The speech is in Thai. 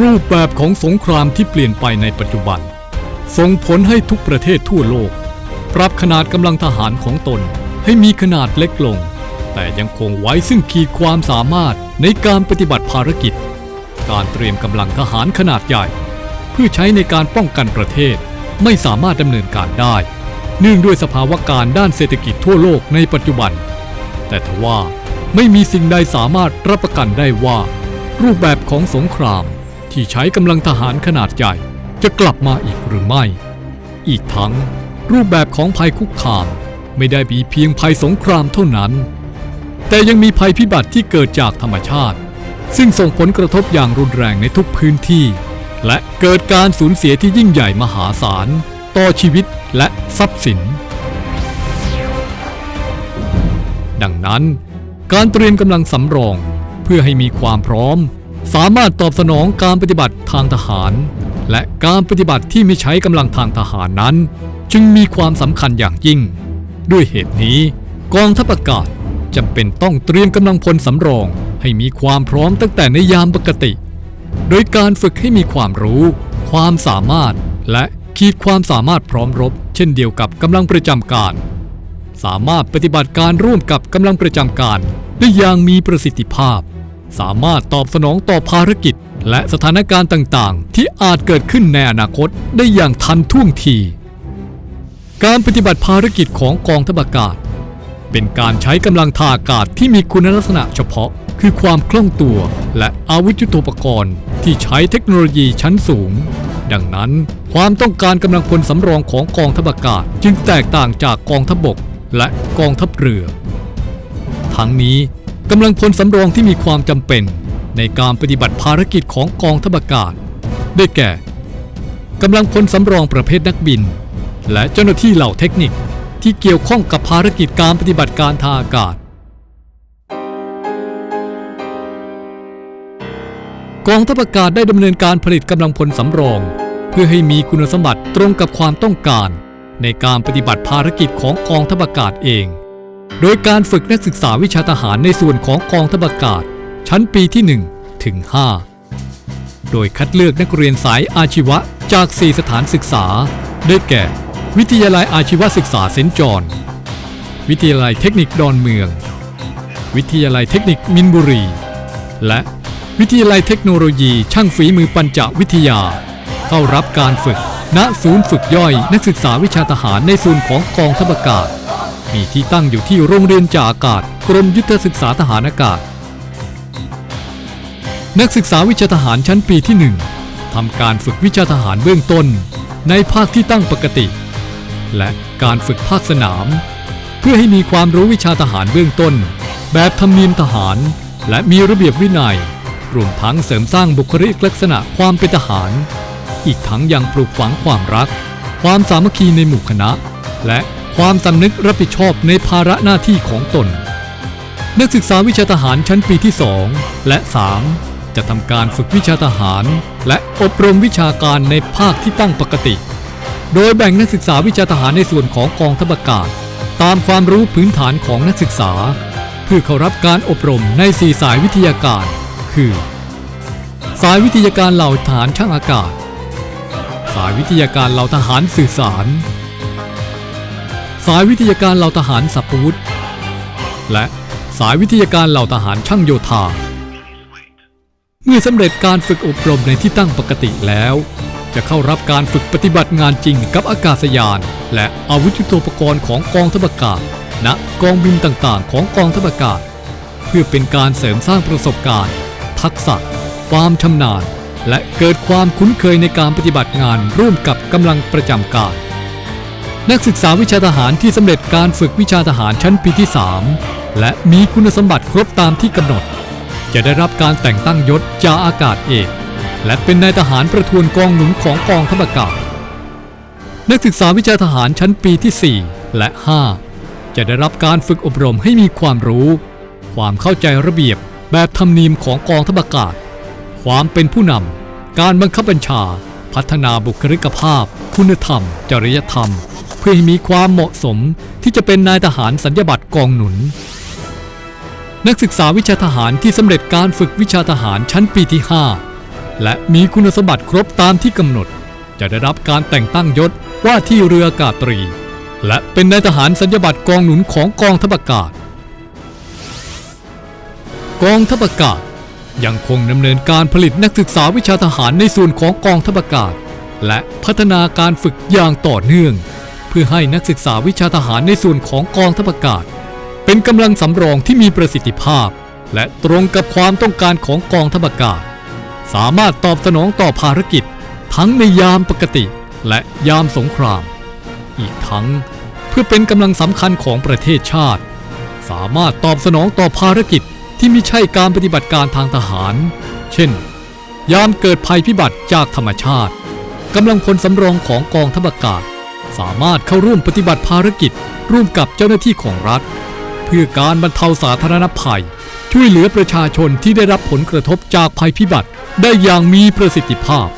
รูปแบบของสงครามที่เปลี่ยนไปในปัจจุบัน ส่งผลให้ทุกประเทศทั่วโลก ปรับขนาดกำลังทหารของตนให้มีขนาดเล็กลง แต่ยังคงไว้ซึ่งขีดความสามารถในการปฏิบัติภารกิจ การเตรียมกำลังทหารขนาดใหญ่ เพื่อใช้ในการป้องกันประเทศไม่สามารถดำเนินการได้ เนื่องด้วยสภาวะการด้านเศรษฐกิจทั่วโลกในปัจจุบัน แต่ทว่าไม่มีสิ่งใดสามารถรับประกันได้ว่า รูปแบบของสงคราม ที่ใช้กำลังทหารขนาดใหญ่ จะกลับมาอีกหรือไม่ อีกทั้ง รูปแบบของภัยคุกคามไม่ได้มีเพียงภัยสงครามเท่านั้น แต่ยังมีภัยพิบัติที่เกิดจากธรรมชาติ ซึ่งส่งผลกระทบอย่างรุนแรงในทุกพื้นที่ และเกิดการสูญเสียที่ยิ่งใหญ่มหาศาล ต่อชีวิตและทรัพย์สิน ดังนั้น การเตรียมกำลังสำรองเพื่อให้มีความพร้อม สามารถตอบสนองการปฏิบัติทางทหาร และการปฏิบัติที่ไม่ใช้กำลังทางทหารนั้น จึงมีความสำคัญอย่างยิ่ง ด้วยเหตุนี้ กองทัพอากาศจำเป็นต้องเตรียมกำลังพลสำรองให้มีความพร้อมตั้งแต่ในยามปกติ โดยการฝึกให้มีความรู้ ความสามารถ และขีดความสามารถพร้อมรบ เช่นเดียวกับกำลังประจำการ สามารถปฏิบัติการร่วมกับกำลังประจำการได้อย่างมีประสิทธิภาพ สามารถตอบสนองต่อภารกิจ และสถานการณ์ต่างๆ ที่อาจเกิดขึ้นในอนาคตได้อย่างทันท่วงที การปฏิบัติภารกิจของกองทัพอากาศ เป็นการใช้กำลังทางอากาศที่มีคุณลักษณะเฉพาะ คือความคล่องตัว และอาวุธยุทโธปกรณ์ ที่ใช้เทคโนโลยีชั้นสูง ดังนั้น ความต้องการกำลังพลสำรองของกองทัพอากาศ จึงแตกต่างจากกองทัพบก และกองทัพเรือ ทั้งนี้ กำลังพลสำรองที่มีความจำเป็นในการปฏิบัติภารกิจของกองทัพอากาศ ได้แก่กำลังพลสำรองประเภทนักบิน และเจ้าหน้าที่เหล่าเทคนิคที่เกี่ยวข้องกับภารกิจการปฏิบัติการทางอากาศ กองทัพอากาศได้ดำเนินการผลิตกำลังพลสำรอง เพื่อให้มีคุณสมบัติตรงกับความต้องการ ในการปฏิบัติภารกิจของกองทัพอากาศเอง โดยการฝึกนักศึกษาวิชาทหารในส่วนของกองทัพอากาศ ชั้นปีที่ 1 ถึง 5 โดยคัดเลือกนักเรียนสายอาชีวะจาก 4 สถานศึกษา ได้แก่ วิทยาลัยอาชีวศึกษาเซนจอนวิทยาลัยเทคนิคดอนเมือง วิทยาลัยเทคนิคมินบุรี และวิทยาลัยเทคโนโลยีช่างฝีมือปัญจวิทยา เข้ารับการฝึกณศูนย์ฝึกย่อยนักศึกษาวิชาทหารในส่วนของกองทัพอากาศ มีที่ตั้งอยู่ที่โรงเรียนจ่าอากาศ กรมยุทธศึกษาทหารอากาศ นักศึกษาวิชาทหารชั้นปีที่ 1ทำการฝึกวิชาทหารเบื้องต้น ในภาคที่ตั้งปกติ และการฝึกภาคสนาม เพื่อให้มีความรู้วิชาทหารเบื้องต้น แบบธรรมเนียมทหาร และมีระเบียบวินัย รวมทั้งเสริมสร้างบุคลิกลักษณะความเป็นทหาร อีกทั้งยังปลูกฝังความรัก ความสามัคคีในหมู่คณะ และ ความสำนึกรับผิดชอบในภาระหน้าที่ของตน นักศึกษาวิชาทหารชั้นปีที่ 2 และ 3 จะทำการฝึกวิชาทหาร และอบรมวิชาการในภาคที่ตั้งปกติ โดยแบ่งนักศึกษาวิชาทหารในส่วนของกองทัพอากาศ ตามความรู้พื้นฐานของนักศึกษา เพื่อเข้ารับการอบรมในสี่สายวิทยาการ คือ สายวิทยาการเหล่าทหารช่างอากาศ สายวิทยาการเหล่าทหารสื่อสาร สายวิทยาการเหล่าทหารสัพวุธ และสายวิทยาการเหล่าทหารช่างโยธา เมื่อสำเร็จการฝึกอบรมในที่ตั้งปกติแล้ว จะเข้ารับการฝึกปฏิบัติงานจริงกับอากาศยาน และอาวุธยุทโธปกรณ์ของกองทัพอากาศณกองบินต่างๆ ของกองทัพอากาศ เพื่อเป็นการเสริมสร้างประสบการณ์ ทักษะ ความชำนาญ และเกิดความคุ้นเคยในการปฏิบัติงานร่วมกับกำลังประจำการ นักศึกษาวิชาทหารที่สำเร็จการฝึกวิชาทหารชั้นปีที่ 3 และมีคุณสมบัติครบตามที่กำหนด จะได้รับการแต่งตั้งยศจ่าอากาศเอก และเป็นนายทหารประทวนกองหนุนของกองทัพอากาศ นักศึกษาวิชาทหารชั้นปีที่ 4 และ 5 จะได้รับการฝึกอบรมให้มีความรู้ ความเข้าใจระเบียบแบบธรรมเนียมของกองทัพอากาศ ความเป็นผู้นำการบังคับบัญชา พัฒนาบุคลิกภาพ คุณธรรม จริยธรรม พื่อให้มีความเหมาะสมที่จะเป็นนายทหารสัญญาบัตรกองหนุน นักศึกษาวิชาทหารที่สำเร็จการฝึกวิชาทหารชั้นปีที่ 5 และมีคุณสมบัติครบตามที่กำหนด จะได้รับการแต่งตั้งยศว่าที่เรืออากาศตรี และเป็นนายทหารสัญญาบัตรกองหนุนของกองทัพอากาศ กองทัพอากาศยังคงดำเนินการผลิตนักศึกษาวิชาทหารในส่วนของกองทัพอากาศ และพัฒนาการฝึกอย่างต่อเนื่อง พื่อให้นักศึกษาวิชาทหารในส่วนของกองทัพอากาศ เป็นกำลังสำรองที่มีประสิทธิภาพ และตรงกับความต้องการของกองทัพอากาศ สามารถตอบสนองต่อภารกิจ ทั้งในยามปกติและยามสงคราม อีกทั้งเพื่อเป็นกำลังสำคัญของประเทศชาติ สามารถตอบสนองต่อภารกิจที่ไม่ใช่การปฏิบัติการทางทหาร เช่น ยามเกิดภัยพิบัติจากธรรมชาติกำลังพลสำรองของกองทัพอากาศ สามารถเข้าร่วมปฏิบัติภารกิจ ร่วมกับเจ้าหน้าที่ของรัฐ เพื่อการบรรเทาสาธารณภัย ช่วยเหลือประชาชนที่ได้รับผลกระทบจากภัยพิบัติ ได้อย่างมีประสิทธิภาพ